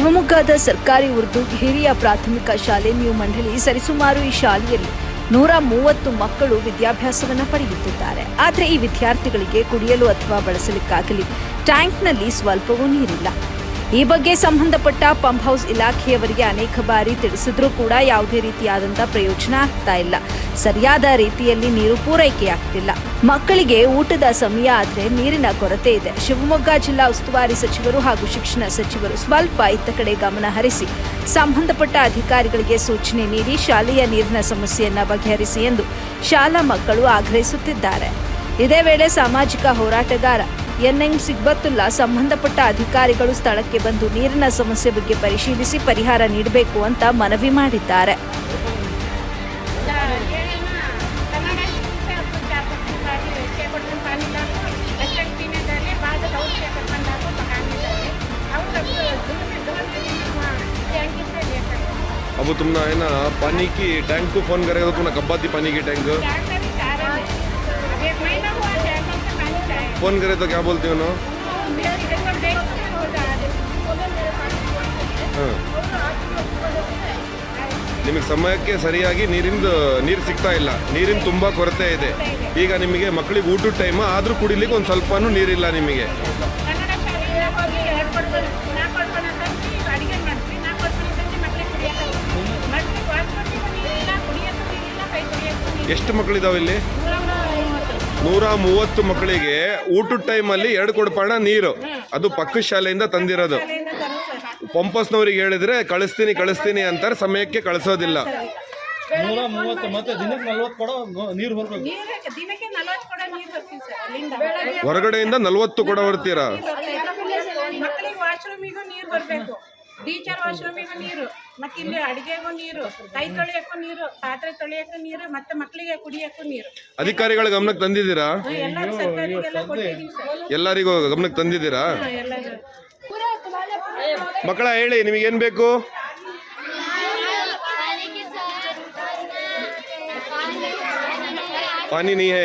ಶಿವಮೊಗ್ಗದ ಸರ್ಕಾರಿ ಉರ್ದು ಹಿರಿಯ ಪ್ರಾಥಮಿಕ ಶಾಲೆ ನ್ಯೂ ಮಂಡಳಿ ಸರಿಸುಮಾರು ಈ ಶಾಲೆಯಲ್ಲಿ ನೂರ ಮೂವತ್ತು ಮಕ್ಕಳು ವಿದ್ಯಾಭ್ಯಾಸವನ್ನು ಪಡೆಯುತ್ತಿದ್ದಾರೆ. ಆದರೆ ಈ ವಿದ್ಯಾರ್ಥಿಗಳಿಗೆ ಕುಡಿಯಲು ಅಥವಾ ಬಳಸಲಿಕ್ಕಾಗಲಿ ಟ್ಯಾಂಕ್ನಲ್ಲಿ ಸ್ವಲ್ಪವೂ ನೀರಿಲ್ಲ. ಈ ಬಗ್ಗೆ ಸಂಬಂಧಪಟ್ಟ ಪಂಪ್ ಹೌಸ್ ಇಲಾಖೆಯವರಿಗೆ ಅನೇಕ ಬಾರಿ ತಿಳಿಸಿದ್ರೂ ಕೂಡ ಯಾವುದೇ ರೀತಿಯಾದಂಥ ಪ್ರಯೋಜನ ಆಗ್ತಾ ಇಲ್ಲ. ಸರಿಯಾದ ರೀತಿಯಲ್ಲಿ ನೀರು ಪೂರೈಕೆಯಾಗ್ತಿಲ್ಲ. ಮಕ್ಕಳಿಗೆ ಊಟದ ಸಮಯ ಆದರೆ ನೀರಿನ ಕೊರತೆ ಇದೆ. ಶಿವಮೊಗ್ಗ ಜಿಲ್ಲಾ ಉಸ್ತುವಾರಿ ಸಚಿವರು ಹಾಗೂ ಶಿಕ್ಷಣ ಸಚಿವರು ಸ್ವಲ್ಪ ಇತ್ತ ಕಡೆ ಗಮನ ಹರಿಸಿ, ಸಂಬಂಧಪಟ್ಟ ಅಧಿಕಾರಿಗಳಿಗೆ ಸೂಚನೆ ನೀಡಿ ಶಾಲೆಯ ನೀರಿನ ಸಮಸ್ಯೆಯನ್ನು ಬಗೆಹರಿಸಿ ಎಂದು ಶಾಲಾ ಮಕ್ಕಳು ಆಗ್ರಹಿಸುತ್ತಿದ್ದಾರೆ. ಇದೇ ವೇಳೆ ಸಾಮಾಜಿಕ ಹೋರಾಟಗಾರ ಎನ್ಎಂ ಸಿಗ್ಬತ್ತುಲ್ಲಾ ಸಂಬಂಧಪಟ್ಟ ಅಧಿಕಾರಿಗಳು ಸ್ಥಳಕ್ಕೆ ಬಂದು ನೀರಿನ ಸಮಸ್ಯೆ ಬಗ್ಗೆ ಪರಿಶೀಲಿಸಿ ಪರಿಹಾರ ನೀಡಬೇಕು ಅಂತ ಮನವಿ ಮಾಡಿದ್ದಾರೆ कन्नड़ से आपको चार परसेंट पानी छः परसेंट पानी डालो बच्चे को पीने डाले बाद और छः परसेंट डालो पकाने डाले और अब दूर से दूर से टैंकी से ले सकते अब तुमने है ना पानी की टैंक को फोन करेगा तो तुमने कब बात थी पानी की टैंक फोन करे तो क्या बोलते हो ना मेरे एकदम देख हो जा ಹಾಂ ನಿಮಗೆ ಸಮಯಕ್ಕೆ ಸರಿಯಾಗಿ ನೀರಿಂದ ನೀರು ಸಿಗ್ತಾ ಇಲ್ಲ ನೀರಿನ ತುಂಬ ಕೊರತೆ ಇದೆ ಈಗ ನಿಮಗೆ ಮಕ್ಕಳಿಗೆ ಊಟದ ಟೈಮ್ ಆದರೂ ಕುಡಿಲಿಕ್ಕೆ ಒಂದು ಸ್ವಲ್ಪನೂ ನೀರಿಲ್ಲ ನಿಮಗೆ ಕನ್ನಡ ಶಾಲೆಗೆ ಹೋಗಿ ಎರಡು ಕೊಡ್ಬೇಕು ನಾಲ್ಕು ಕೊಡ್ಕೊಂಡು ತಂದು ಅಡುಗೆ ಮಾಡ್ತೀವಿ ನಾಲ್ಕು ಕೊಡ್ಕೊಂಡು ತಂದು ಮಕ್ಕಳಿಗೆ ಕುಡಿಯೋಕೆ ಮಕ್ಕಳಿಗೆ ವಾಸ್ಕೊಟ್ಟಿಗೂ ನೀರಿಲ್ಲ ಕುಡಿಯೋಕ್ಕೂ ನೀರಿಲ್ಲ ಕೈ ತೊಳೆಯೋಕ್ಕೂ ನೀರಿಲ್ಲ ಎಷ್ಟು ಮಕ್ಕಳಿದಾವೆ ಇಲ್ಲಿ ನೂರ ಮೂವತ್ತು ಮಕ್ಕಳಿಗೆ ಊಟದ ಟೈಮಲ್ಲಿ ಎರಡು ಕೊಡಪಾಣ ನೀರು. ಅದು ಪಕ್ಕ ಶಾಲೆಯಿಂದ ತಂದಿರೋದು. ಪಂಪಸ್ನವ್ರಿಗೆ ಹೇಳಿದ್ರೆ ಕಳಿಸ್ತೀನಿ ಕಳಿಸ್ತೀನಿ ಅಂತಾರೆ ಸಮಯಕ್ಕೆ ಕಳಿಸೋದಿಲ್ಲ. ನೂರ ಮೂವತ್ತು ಮತ್ತೆ ದಿನಕ್ಕೆ ನಲ್ವತ್ತು ಕೊಡ ನೀರು ಬರ್ಬೇಕು. ನೀರು ದಿನಕ್ಕೆ ನಲವತ್ತು ಕೊಡ ನೀರು ಬರ್ತೀವಿ ಸರ್ ಅಲ್ಲಿಂದ ಹೊರಗಡೆಯಿಂದ ನಲ್ವತ್ತು ಕೊಡ ಬರ್ತೀರಾ ಟೀಚರ್ ವಾಶ್ರೂಮಿಗೂ ನೀರು ಮತ್ತೆ ಇಲ್ಲಿ ಅಡಿಗೆಗೂ ನೀರು ಕೈ ತೊಳೆಯಕ್ಕೂ ನೀರು ಪಾತ್ರೆ ತೊಳೆಯಕ್ಕೂ ನೀರು ಮತ್ತೆ ಮಕ್ಕಳಿಗೆ ಕುಡಿಯಕ್ಕೂ ನೀರು. ಅಧಿಕಾರಿಗಳ ಗಮನಕ್ಕೆ ತಂದಿದ್ದೀರಾ? ಎಲ್ಲ ಸರ್ಕಾರಿಗೆಲ್ಲ ಕೊಟ್ಟಿದ್ದೀವಿ ಸರ್. ಎಲ್ಲರಿಗೂ ಗಮನಕ್ಕೆ ತಂದಿದ್ದೀರಾ? ಎಲ್ಲ ಮಕ್ಕಳ ಹೇಳಿ ನಿಮಗೇನು ಬೇಕು? ಪಾನಿ ನೀ ಹೇ